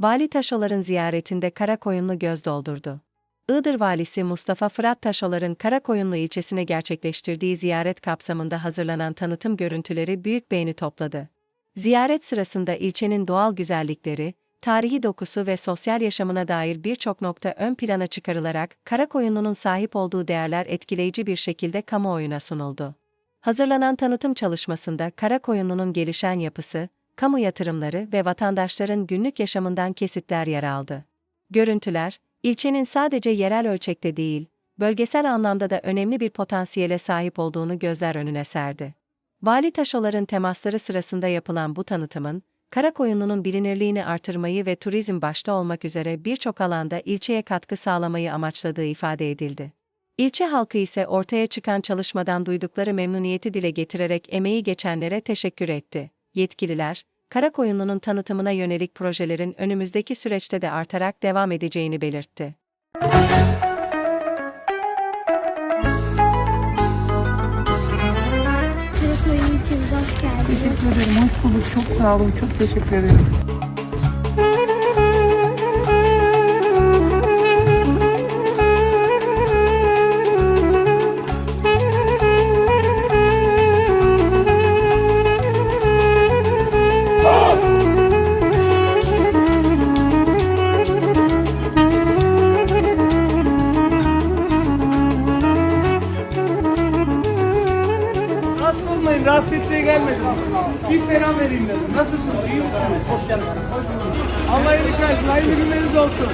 Vali Taşolar'ın ziyaretinde Karakoyunlu göz doldurdu. Iğdır Valisi Mustafa Fırat Taşolar'ın Karakoyunlu ilçesine gerçekleştirdiği ziyaret kapsamında hazırlanan tanıtım görüntüleri büyük beğeni topladı. Ziyaret sırasında ilçenin doğal güzellikleri, tarihi dokusu ve sosyal yaşamına dair birçok nokta ön plana çıkarılarak Karakoyunlu'nun sahip olduğu değerler etkileyici bir şekilde kamuoyuna sunuldu. Hazırlanan tanıtım çalışmasında Karakoyunlu'nun gelişen yapısı, kamu yatırımları ve vatandaşların günlük yaşamından kesitler yer aldı. Görüntüler, ilçenin sadece yerel ölçekte değil, bölgesel anlamda da önemli bir potansiyele sahip olduğunu gözler önüne serdi. Vali Taşolar'ın temasları sırasında yapılan bu tanıtımın, Karakoyunlu'nun bilinirliğini artırmayı ve turizm başta olmak üzere birçok alanda ilçeye katkı sağlamayı amaçladığı ifade edildi. İlçe halkı ise ortaya çıkan çalışmadan duydukları memnuniyeti dile getirerek emeği geçenlere teşekkür etti. Yetkililer, Karakoyunlu'nun tanıtımına yönelik projelerin önümüzdeki süreçte de artarak devam edeceğini belirtti. Karakoyun ilçemize hoş geldiniz. Teşekkür ederim. Hoş bulduk. Çok sağ olun. Çok teşekkür ederim. Rahatsız olmayın. Rahatsız etmeye gelmedim. Bir selam vereyim dedim. Nasılsınız? İyi misiniz? Hoş geldiniz. Allah iyilik versin. Hayırlı günleriniz olsun.